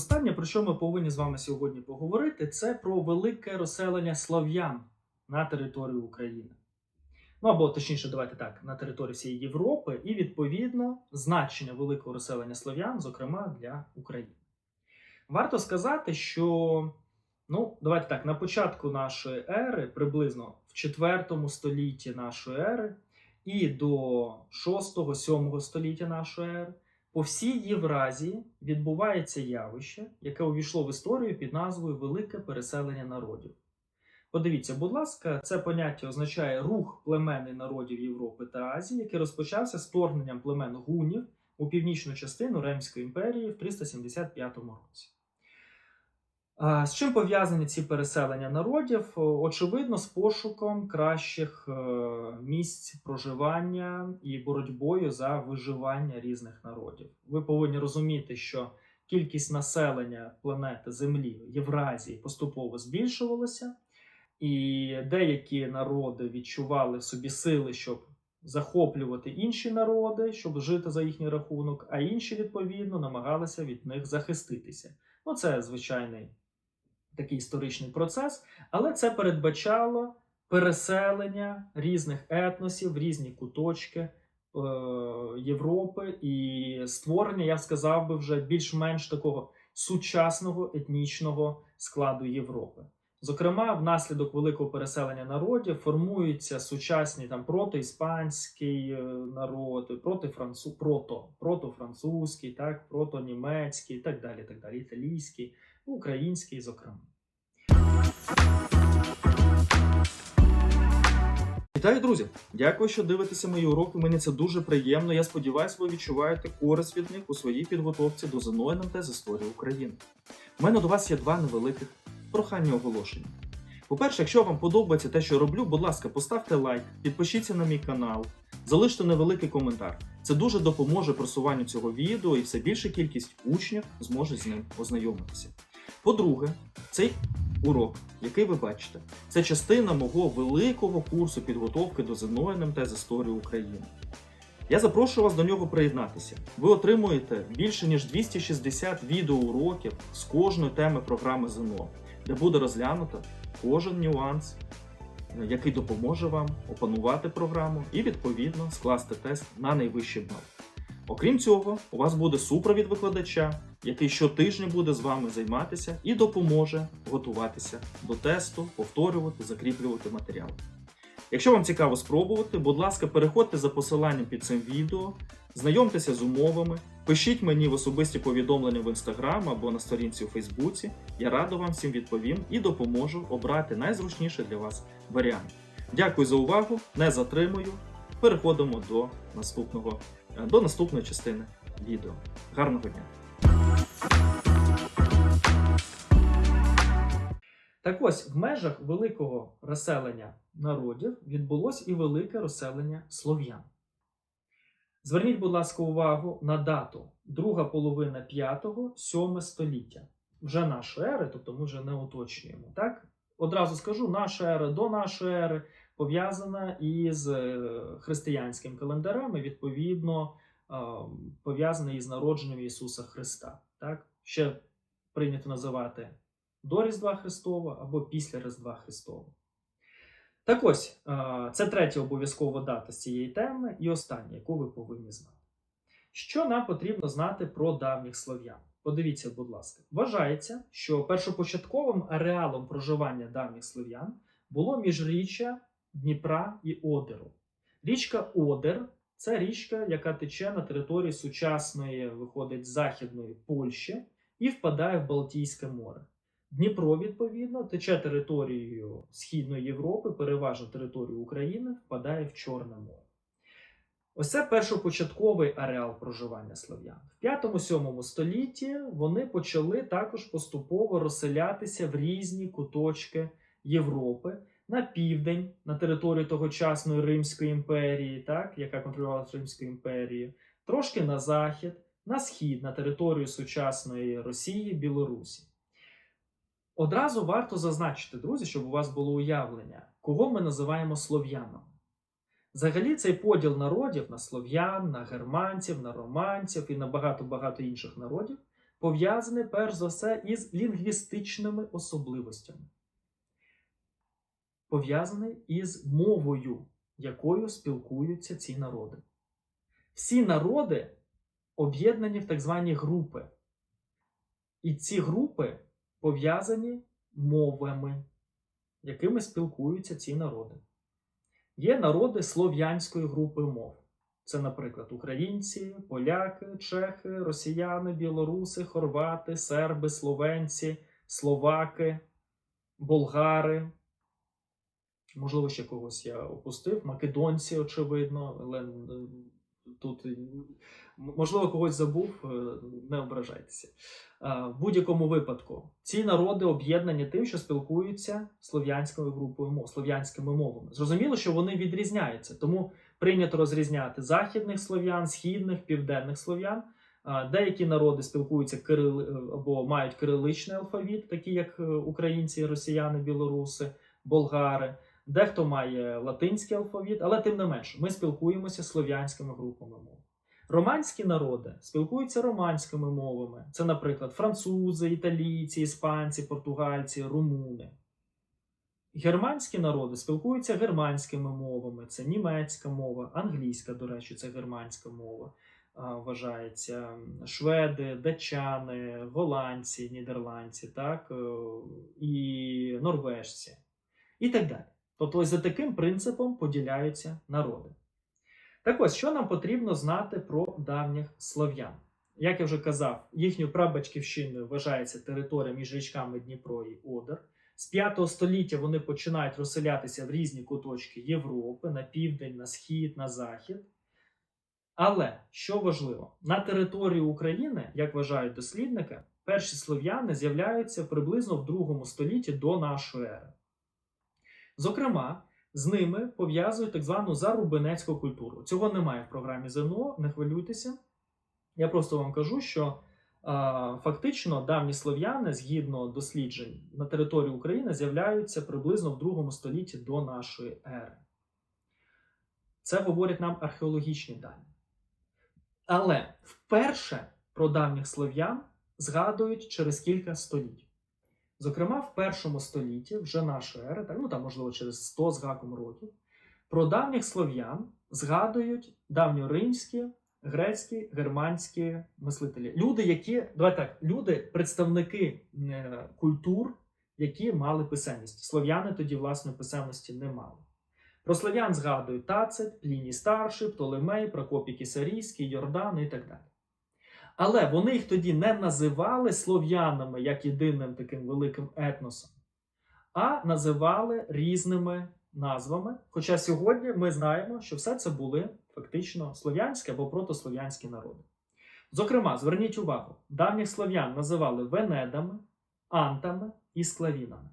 Останнє, про що ми повинні з вами сьогодні поговорити, це про велике розселення слав'ян на території України. Ну або точніше, давайте так, на території всієї Європи, і відповідно значення великого розселення слав'ян, зокрема для України. Варто сказати, що ну, давайте так, на початку нашої ери, приблизно в 4 столітті нашої ери, і до 6-7 століття нашої ери, по всій Євразії відбувається явище, яке увійшло в історію під назвою Велике переселення народів. Подивіться, будь ласка, це поняття означає рух племен і народів Європи та Азії, який розпочався з вторгненням племен гунів у північну частину Римської імперії в 375 році. З чим пов'язані ці переселення народів? Очевидно, з пошуком кращих е, місць проживання і боротьбою за виживання різних народів. Ви повинні розуміти, що кількість населення планети Землі Євразії поступово збільшувалася, і деякі народи відчували в собі сили, щоб захоплювати інші народи, щоб жити за їхній рахунок, а інші, відповідно, намагалися від них захиститися. Ну, це звичайний такий історичний процес, але це передбачало переселення різних етносів різні куточки е, Європи і створення, я сказав би, вже більш-менш такого сучасного етнічного складу Європи. Зокрема, внаслідок великого переселення народів формуються сучасні там протоіспанський е, народ, протифранцу, прото, протофранцузький, так, протонімецький, і так далі, так далі, італійський, український, зокрема. Вітаю, друзі! Дякую, що дивитеся мої уроки. Мені це дуже приємно. Я сподіваюся, ви відчуваєте користь від них у своїй підготовці до ЗНО НМТ з історії України. У мене до вас є два невеликих прохання оголошення. По-перше, якщо вам подобається те, що роблю, будь ласка, поставте лайк, підпишіться на мій канал, залиште невеликий коментар. Це дуже допоможе просуванню цього відео і все більша кількість учнів зможе з ним ознайомитися. По-друге, цей урок, який ви бачите, це частина мого великого курсу підготовки до ЗНО НМТ з історії України. Я запрошую вас до нього приєднатися. Ви отримуєте більше ніж 260 відеоуроків з кожної теми програми ЗНО, де буде розглянуто кожен нюанс, який допоможе вам опанувати програму і відповідно скласти тест на найвищий бал. Окрім цього, у вас буде супровід викладача, який щотижня буде з вами займатися і допоможе готуватися до тесту, повторювати, закріплювати матеріали. Якщо вам цікаво спробувати, будь ласка, переходьте за посиланням під цим відео, знайомтеся з умовами, пишіть мені в особисті повідомлення в інстаграм або на сторінці у Фейсбуці. Я радо вам всім відповім і допоможу обрати найзручніший для вас варіант. Дякую за увагу, не затримую. Переходимо до наступного, е, до наступної частини відео. Гарного дня! Так ось, в межах великого розселення народів відбулось і велике розселення слов'ян. Зверніть, будь ласка, увагу на дату друга половина 5-7 століття. Вже нашої ери, тобто ми вже не уточнюємо. Так? Одразу скажу, наша ера до нашої ери пов'язана із е, християнським календарем, і відповідно е, пов'язана із народженням Ісуса Христа. Так? Ще прийнято називати до Різдва Христова або після Різдва Христова. Так ось, е, це третя обов'язкова дата з цієї теми і остання, яку ви повинні знати. Що нам потрібно знати про давніх слов'ян? Подивіться, будь ласка, вважається, що першопочатковим ареалом проживання давніх слов'ян було міжріччя Дніпра і Одеру. Річка Одер це річка, яка тече на території сучасної, виходить, західної Польщі і впадає в Балтійське море. Дніпро, відповідно, тече територією Східної Європи, переважно територію України, впадає в Чорне море. Ось це першопочатковий ареал проживання слов'ян. В 5-7 столітті вони почали також поступово розселятися в різні куточки Європи на південь, на територію тогочасної Римської імперії, так, яка контролювалася Римською імперією, трошки на захід, на схід, на територію сучасної Росії, Білорусі. Одразу варто зазначити, друзі, щоб у вас було уявлення, кого ми називаємо слов'янами. Взагалі, цей поділ народів на слов'ян, на германців, на романців і на багато-багато інших народів пов'язане перш за все із лінгвістичними особливостями, пов'язаний із мовою, якою спілкуються ці народи. Всі народи об'єднані в так звані групи. І ці групи пов'язані мовами, якими спілкуються ці народи. Є народи слов'янської групи мов. Це, наприклад, українці, поляки, чехи, росіяни, білоруси, хорвати, серби, словенці, словаки, болгари. Можливо, ще когось я опустив. Македонці, очевидно, але е, тут е, можливо когось забув, е, не ображайтеся. В будь-якому випадку ці народи об'єднані тим, що спілкуються слов'янською групою мов, слов'янськими мовами. Зрозуміло, що вони відрізняються, тому прийнято розрізняти західних слов'ян, східних, південних слов'ян. Деякі народи спілкуються кирили або мають кириличний алфавіт, такі як е, українці, росіяни, білоруси, болгари. Дехто має латинський алфавіт, але тим не менше, ми спілкуємося слов'янськими групами мов. Романські народи спілкуються романськими мовами. Це, наприклад, французи, італійці, іспанці, португальці, румуни. Германські народи спілкуються германськими мовами. Це німецька мова, англійська, до речі, це германська мова. Вважається шведи, датчани, голландці, нідерландці, так, е, і норвежці, і так далі. Тобто, ось за таким принципом поділяються народи. Так ось, що нам потрібно знати про давніх слов'ян? Як я вже казав, їхньою прабатьківщиною вважається територія між річками Дніпро і Одер. З 5 століття вони починають розселятися в різні куточки Європи, на південь, на схід, на захід. Але що важливо, на території України, як вважають дослідники, перші слов'яни з'являються приблизно в 2 столітті до нашої ери. Зокрема, з ними пов'язують так звану зарубинецьку культуру. Цього немає в програмі ЗНО, не хвилюйтеся. Я просто вам кажу, що фактично давні слов'яни, згідно досліджень на території України, з'являються приблизно в 2 столітті до нашої ери. Це говорять нам археологічні дані. Але вперше про давніх слов'ян згадують через кілька століть. Зокрема, в першому столітті вже нашої ери, так, ну там, можливо, через 100 з гаком років, про давніх слов'ян згадують давньоримські, грецькі, германські мислителі. Люди, які, давайте так, люди, представники е, культур, які мали писемність. Слов'яни тоді власної писемності не мали. Про слов'ян згадують Тацит, Пліній Старший, Птолемей, Прокопій Кісарійський, Йордан і так далі. Але вони їх тоді не називали слов'янами як єдиним таким великим етносом, а називали різними назвами. Хоча сьогодні ми знаємо, що все це були фактично слов'янські або протослов'янські народи. Зокрема, зверніть увагу, давніх слов'ян називали венедами, антами і склавінами.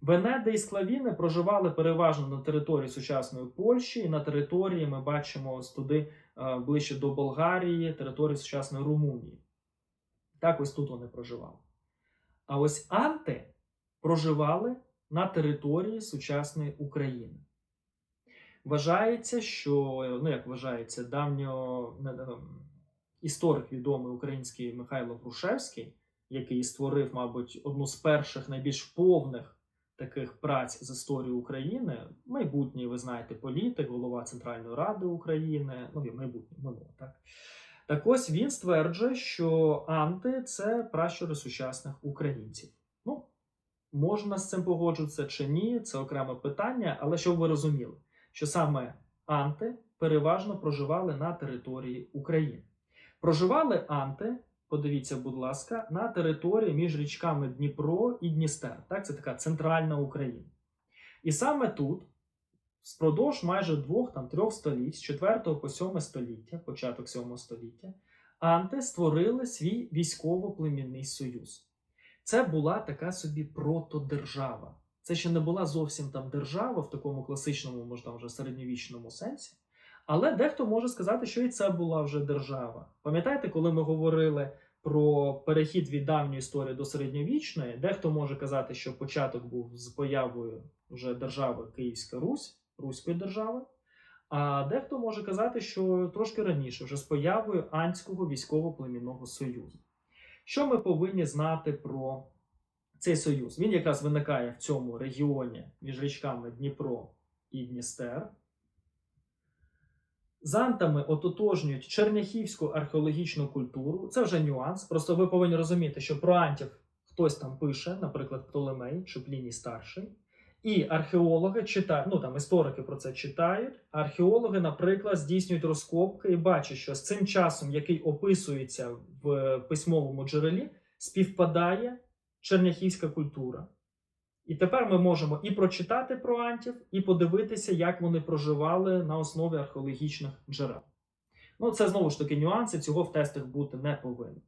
Венеди і склавіни проживали переважно на території сучасної Польщі і на території ми бачимо ось туди ближче до Болгарії, території сучасної Румунії. Так ось тут вони проживали. А ось анти проживали на території сучасної України. Вважається, що, ну як вважається, давньо е, історик відомий український Михайло Грушевський, який створив, мабуть, одну з перших найбільш повних таких праць з історії України, майбутній, ви знаєте, політик, голова Центральної Ради України, ну і майбутнє минуле, так. Так ось він стверджує, що анти це пращури сучасних українців. Ну, можна з цим погоджуватися чи ні, це окреме питання, але щоб ви розуміли, що саме анти переважно проживали на території України. Проживали анти подивіться, будь ласка, на території між річками Дніпро і Дністер. Так, це така центральна Україна. І саме тут, впродовж майже двох там трьох століть, з 4 по 7 століття, початок 7 століття, анти створили свій військово-племінний союз. Це була така собі протодержава. Це ще не була зовсім там держава в такому класичному, може там вже середньовічному сенсі. Але дехто може сказати, що і це була вже держава. Пам'ятаєте, коли ми говорили про перехід від давньої історії до середньовічної, дехто може казати, що початок був з появою вже держави Київська Русь, Руської держави. А дехто може казати, що трошки раніше, вже з появою Анського військово-племінного союзу. Що ми повинні знати про цей союз? Він якраз виникає в цьому регіоні між річками Дніпро і Дністер. З антами ототожнюють черняхівську археологічну культуру. Це вже нюанс. Просто ви повинні розуміти, що про антів хтось там пише, наприклад, Птолемей чи Пліній старший. І археологи читають, ну там історики про це читають. Археологи, наприклад, здійснюють розкопки і бачать, що з цим часом, який описується в письмовому джерелі, співпадає черняхівська культура. І тепер ми можемо і прочитати про антів, і подивитися, як вони проживали на основі археологічних джерел. Ну, це знову ж таки нюанси, цього в тестах бути не повинно.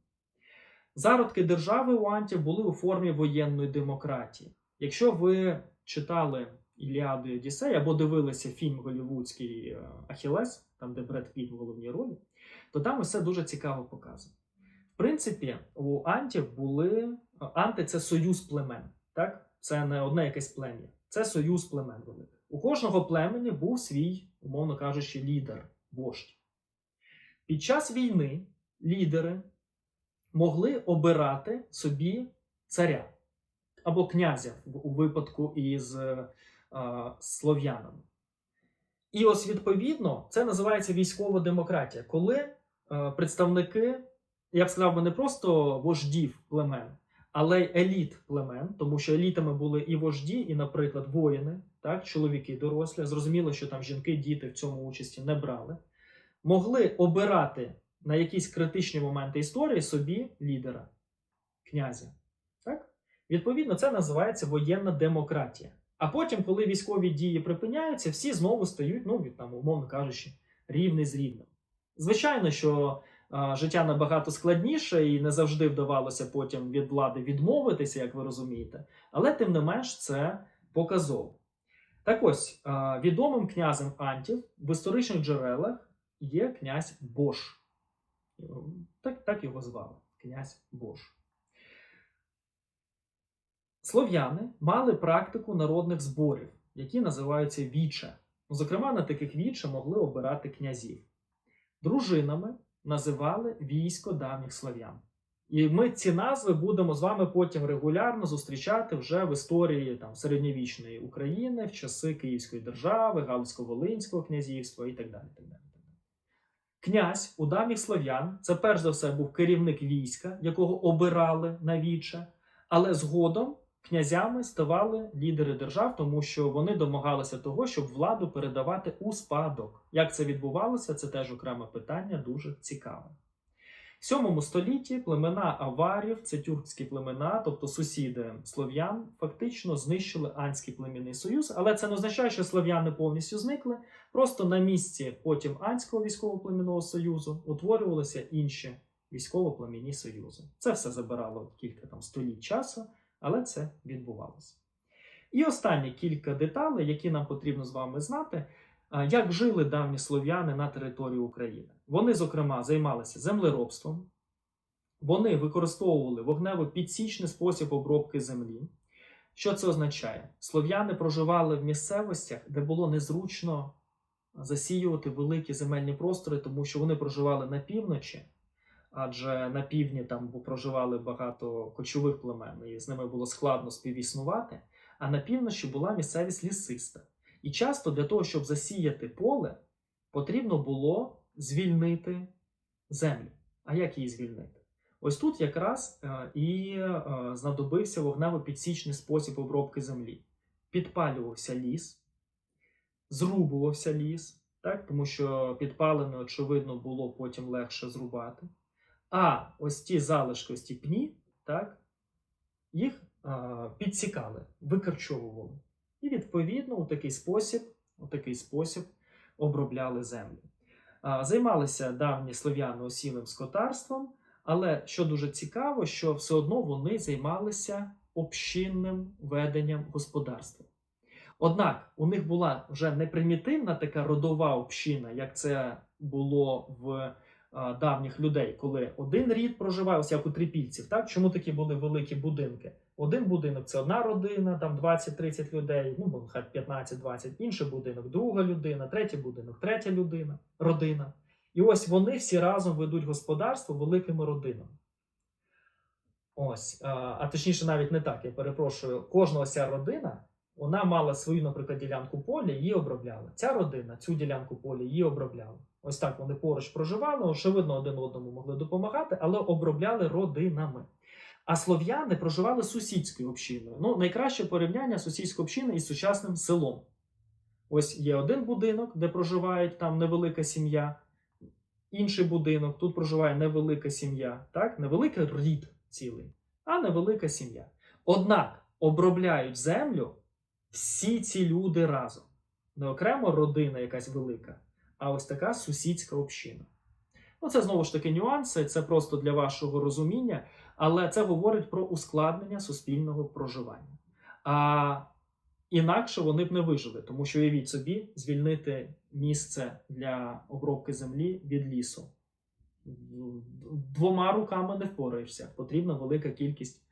Зародки держави у антів були у формі воєнної демократії. Якщо ви читали Іліаду і Одіссею або дивилися фільм голівудський е, Ахілес, там де Бред Піт в головній ролі, то там усе дуже цікаво показано. В принципі, у антів були анти це союз племен. Так? Це не одне якесь плем'я, це союз племен великих. У кожного племені був свій, умовно кажучи, лідер, вождь. Під час війни лідери могли обирати собі царя або князя у випадку із е, е, слов'янами. І ось відповідно це називається військова демократія, коли е, представники, я б сказав, не просто вождів племен, але еліт племен, тому що елітами були і вожді, і, наприклад, воїни, так, чоловіки дорослі. Зрозуміло, що там жінки, діти в цьому участі не брали, могли обирати на якісь критичні моменти історії собі лідера, князя. Так? Відповідно, це називається воєнна демократія. А потім, коли військові дії припиняються, всі знову стають, ну, від, там, умовно кажучи, рівний з рівним. Звичайно, що життя набагато складніше і не завжди вдавалося потім від влади відмовитися, як ви розумієте, але тим не менш це показово. Так ось, відомим князем Антів в історичних джерелах є князь Бош. Так, так його звали князь Бош. Слов'яни мали практику народних зборів, які називаються віче. Зокрема, на таких віче могли обирати князів. Дружинами називали військо давніх слов'ян. І ми ці назви будемо з вами потім регулярно зустрічати вже в історії там, середньовічної України, в часи Київської держави, Галицько-Волинського князівства і так далі. Так далі. Князь у давніх слов'ян це перш за все був керівник війська, якого обирали на віче, але згодом князями ставали лідери держав, тому що вони домагалися того, щоб владу передавати у спадок. Як це відбувалося, це теж окреме питання, дуже цікаве. В 7 столітті племена аварів, це тюркські племена, тобто сусіди слов'ян, фактично знищили Анський племінний союз, але це не означає, що слов'яни повністю зникли. Просто на місці потім Анського військово-племінного союзу утворювалися інші військово-племінні союзи. Це все забирало кілька там століть часу, але це відбувалося. І останні кілька деталей, які нам потрібно з вами знати, як жили давні слов'яни на території України. Вони, зокрема, займалися землеробством, вони використовували вогнево-підсічний спосіб обробки землі. Що це означає? Слов'яни проживали в місцевостях, де було незручно засіювати великі земельні простори, тому що вони проживали на півночі, адже на півдні там проживали багато кочових племен, і з ними було складно співіснувати. А на півночі була місцевість лісиста. І часто для того, щоб засіяти поле, потрібно було звільнити землю. А як її звільнити? Ось тут якраз е, і е, знадобився вогнево-підсічний спосіб обробки землі. Підпалювався ліс, зрубувався ліс, так? тому що підпалене, очевидно, було потім легше зрубати. А ось ті залишки, ось ті пні, так? їх е, підсікали, викорчовували. І відповідно у такий спосіб, у такий спосіб обробляли землю. А, Займалися давні слов'яни осілим скотарством, але що дуже цікаво, що все одно вони займалися общинним веденням господарства. Однак у них була вже не примітивна така родова община, як це було в а, давніх людей, коли один рід проживає, ось як у трипільців. Так? Чому такі були великі будинки? Один будинок це одна родина, там 20-30 людей, ну хай 15-20, інший будинок, друга людина, третій будинок, третя людина, родина. І ось вони всі разом ведуть господарство великими родинами. Ось, а, а точніше, навіть не так, я перепрошую, кожна ось ця родина. Вона мала свою, наприклад, ділянку поля, її обробляла. Ця родина цю ділянку поля її обробляла. Ось так вони поруч проживали, очевидно, один одному могли допомагати, але обробляли родинами. А слов'яни проживали сусідською общиною. Ну, найкраще порівняння сусідської общини із сучасним селом. Ось є один будинок, де проживає там невелика сім'я, інший будинок, тут проживає невелика сім'я, так? невеликий рід цілий, а невелика сім'я. Однак обробляють землю всі ці люди разом. Не окремо родина якась велика, а ось така сусідська община. Ну, це знову ж таки нюанси, це просто для вашого розуміння, але це говорить про ускладнення суспільного проживання. А інакше вони б не вижили, тому що уявіть собі, звільнити місце для обробки землі від лісу. Двома руками не впораєшся. Потрібна велика кількість,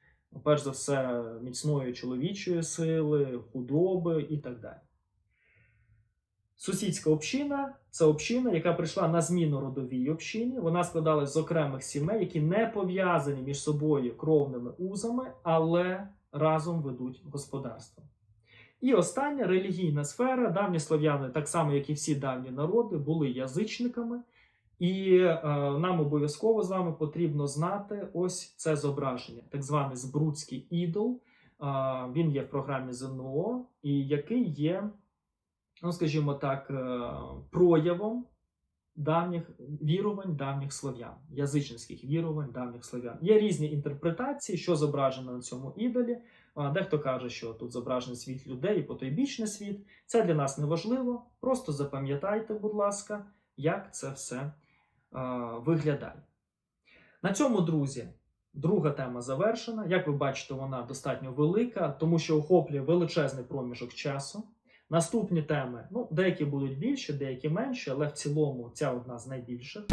перш за все, міцної чоловічої сили, худоби і так далі. Сусідська община це община, яка прийшла на зміну родовій общині. Вона складалась з окремих сімей, які не пов'язані між собою кровними узами, але разом ведуть господарство. І остання релігійна сфера. Давні слов'яни, так само як і всі давні народи, були язичниками. І е, нам обов'язково з вами потрібно знати ось це зображення, так званий Збрудський ідол. Е, він є в програмі ЗНО, і який є, ну скажімо так, е, проявом давніх вірувань давніх слов'ян, язичницьких вірувань давніх слов'ян. Є різні інтерпретації, що зображено на цьому ідолі. А, Дехто каже, що тут зображений світ людей і потойбічний світ. Це для нас не важливо. Просто запам'ятайте, будь ласка, як це все е, виглядає. На цьому, друзі, друга тема завершена. Як ви бачите, вона достатньо велика, тому що охоплює величезний проміжок часу. Наступні теми, ну, деякі будуть більші, деякі менші, але в цілому ця одна з найбільших.